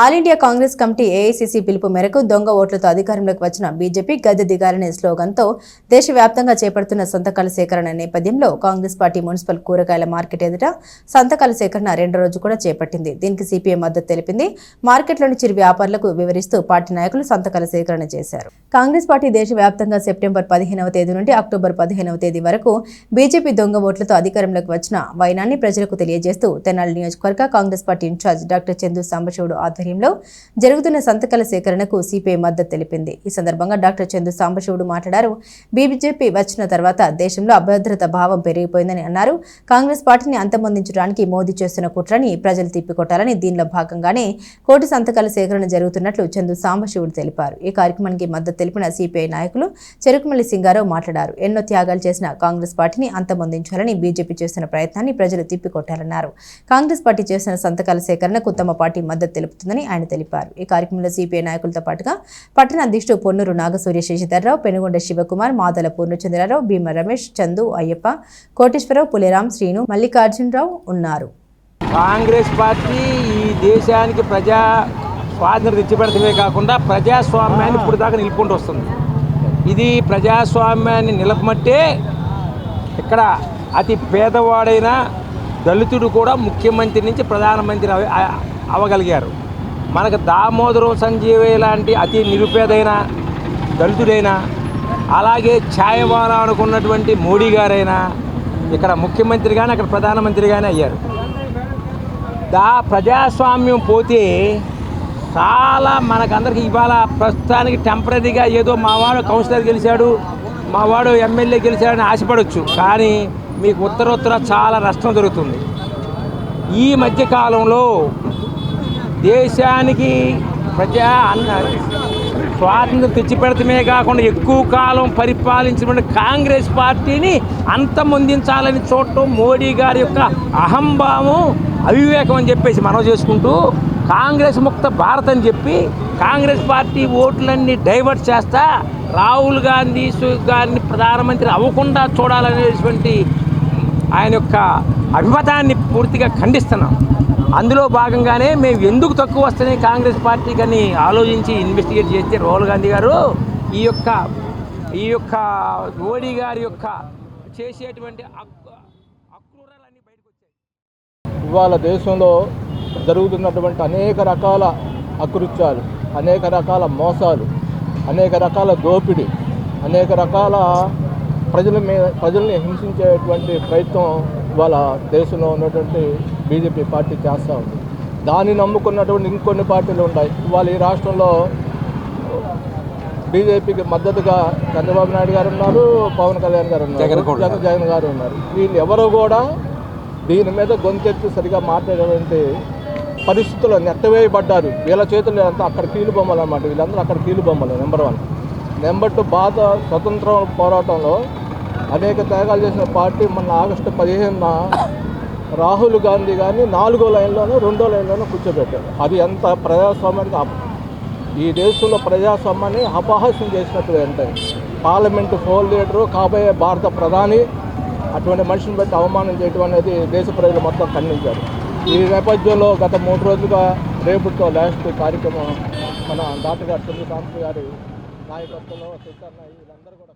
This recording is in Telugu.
All India Congress committee AICC పిలుపు మేరకు దొంగ ఓట్లతో అధికారంలోకి వచ్చిన బీజేపీ గద్దె దిగాలనే స్లోగన్తో దేశవ్యాప్తంగా చేపడుతున్న సంతకాల సేకరణ నేపథ్యంలో కాంగ్రెస్ పార్టీ మున్సిపల్ కూరగాయల మార్కెట్ ఎదుట సంతకాల సేకరణ రెండో రోజు కూడా చేపట్టింది. దీనికి సిపిఐ మద్దతు తెలిపింది. మార్కెట్లోని చిరు వ్యాపారులకు వివరిస్తూ పార్టీ నాయకులు సంతకాల సేకరణ చేశారు. కాంగ్రెస్ పార్టీ దేశవ్యాప్తంగా సెప్టెంబర్ పదిహేనవ తేదీ నుండి అక్టోబర్ పదిహేనవ తేదీ వరకు బీజేపీ దొంగ ఓట్లతో అధికారంలోకి వచ్చిన వైనాన్ని ప్రజలకు తెలియజేస్తూ తెనాలి నియోజకవర్గ Congress party in charge doctor Chandu Sambasivudu ఆధ్వర్యంలో జరుగుతున్న సంతకాల సేకరణకు సిపిఐ మద్దతు తెలిపింది. ఈ సందర్భంగా డాక్టర్ చందు సాంబశివుడు మాట్లాడారు. బీజేపీ వచ్చిన తర్వాత దేశంలో అభద్రత భావం పెరిగిపోయిందని అన్నారు. కాంగ్రెస్ పార్టీని అంతమొందించడానికి మోదీ చేస్తున్న కుట్రని ప్రజలు తిప్పికొట్టాలని దీనిలో భాగంగానే కోటి సంతకాల సేకరణ జరుగుతున్నట్లు చందు సాంబశివుడు తెలిపారు. ఈ కార్యక్రమానికి మద్దతు తెలిపిన సిపిఐ నాయకులు చెరుకుమల్లి సింగారావు మాట్లాడారు. ఎన్నో త్యాగాలు చేసిన కాంగ్రెస్ పార్టీని అంతమొందించాలని బీజేపీ చేస్తున్న ప్రయత్నాన్ని ప్రజలు తిప్పికొట్టారన్నారు కాంగ్రెస్ పార్టీ చేస్తున్న సంతకాల సేకరణకు తమ పార్టీ మద్దతు తెలుపుతుందని ఆయన తెలిపారు. ఈ కార్యక్రమంలో సిపిఐ నాయకులతో పాటుగా పట్టణ అధ్యక్షుడు పొన్నూరు నాగసూర్య శశిధర్రావు పెనుగొండ శివకుమార్ మాదల పూర్ణచంద్రరావు భీమ రమేష్ చందు అయ్యప్ప కోటేశ్వరరావు పులిరామ్ శ్రీను మల్లికార్జునరావు ఉన్నారు. కాంగ్రెస్ పార్టీ ఈ దేశానికి ప్రజా స్వాతంత్రం తెచ్చిపెడతమే కాకుండా ప్రజాస్వామ్యాన్ని ఇప్పుడు దాకా నిలుపుకుంటూ వస్తుంది. ఇది ప్రజాస్వామ్యాన్ని నిలపమట్టే ఇక్కడ అతి పేదవాడైన దళితుడు కూడా ముఖ్యమంత్రి నుంచి ప్రధానమంత్రి అవ- అ- అవ్వగలిగారు మనకు దామోదరం సంజీవయ్య లాంటి అతి నిరుపేదైన దళితుడైనా అలాగే ఛాయవాల అనుకున్నటువంటి మోడీ గారైనా ఇక్కడ ముఖ్యమంత్రి కానీ అక్కడ ప్రధానమంత్రి కానీ అయ్యారు. దా ప్రజాస్వామ్యం పోతే చాలా మనకందరికి ఇవాళ ప్రస్తుతానికి టెంపరీగా ఏదో మావాడు కౌన్సిలర్ గెలిచాడు మావాడు ఎమ్మెల్యే గెలిచాడని ఆశపడవచ్చు కానీ మీకు ఉత్తరోత్తర చాలా నష్టం జరుగుతుంది. ఈ మధ్యకాలంలో దేశానికి ప్రజా అన్న స్వాతంత్రం తెచ్చిపెడతమే కాకుండా ఎక్కువ కాలం పరిపాలించిన కాంగ్రెస్ పార్టీని అంతమొందించాలని చూడటం మోడీ గారి యొక్క అహంభావం అవివేకం అని చెప్పేసి మనం చేసుకుంటూ కాంగ్రెస్ ముక్త భారత్ అని చెప్పి కాంగ్రెస్ పార్టీ ఓట్లన్నీ డైవర్ట్ చేస్తా రాహుల్ గాంధీ గారిని ప్రధానమంత్రి అవ్వకుండా చూడాలనేటువంటి ఆయన యొక్క అభిమతాన్ని పూర్తిగా ఖండిస్తున్నాం. అందులో భాగంగానే మేము ఎందుకు తక్కువ వస్తున్నాయి కాంగ్రెస్ పార్టీకి అని ఆలోచించి ఇన్వెస్టిగేట్ చేస్తే రాహుల్ గాంధీ గారు ఈ యొక్క ఈ యొక్క మోడీ గారి యొక్క చేసేటువంటి అక్రూరాలన్నీ బయటకు వచ్చాయి. ఇవాళ దేశంలో జరుగుతున్నటువంటి అనేక రకాల అకృత్యాలు అనేక రకాల మోసాలు అనేక రకాల దోపిడీ అనేక రకాల ప్రజల మీద ప్రజల్ని హింసించేటువంటి ప్రయత్నం ఇవాళ దేశంలో ఉన్నటువంటి బీజేపీ పార్టీ చేస్తూ ఉంది. దాన్ని నమ్ముకున్నటువంటి ఇంకొన్ని పార్టీలు ఉన్నాయి ఇవాళ ఈ రాష్ట్రంలో బీజేపీకి మద్దతుగా చంద్రబాబు నాయుడు గారు ఉన్నారు పవన్ కళ్యాణ్ గారు ఉన్నారు జగన్ జగన్ గారు ఉన్నారు. వీళ్ళు ఎవరు కూడా దీని మీద గొంతెత్తి సరిగా మాట్లాడేటువంటి పరిస్థితుల్లో నెట్టవేయబడ్డారు వీళ్ళ చేతుల్లో అంతా అక్కడ కీలు బొమ్మలు అన్నమాట. వీళ్ళందరూ అక్కడ కీలు బొమ్మలు నెంబర్ వన్ నెంబర్ టూ భారత స్వతంత్ర పోరాటంలో అనేక త్యాగాలు చేసిన పార్టీ మొన్న ఆగస్టు పదిహేనున రాహుల్ గాంధీ గారిని నాలుగో లైన్లోనూ రెండో లైన్లోనూ కూర్చోబెట్టారు. అది ఎంత ప్రజాస్వామ్యానికి ఈ దేశంలో ప్రజాస్వామ్యాన్ని అపహాస్యం చేసినట్టు అంటే పార్లమెంటు ఫోర్ లీడరు కాబోయే భారత ప్రధాని అటువంటి మనిషిని బట్టి అవమానం చేయడం అనేది దేశ ప్రజలు మొత్తం ఖండించారు. ఈ నేపథ్యంలో గత మూడు రోజులుగా రేపుతో లాస్ట్ కార్యక్రమం మన డాక్టర్ గారు చంద్రకాంత్ గారి నాయకత్వంలో శిక్షణ వీళ్ళందరూ కూడా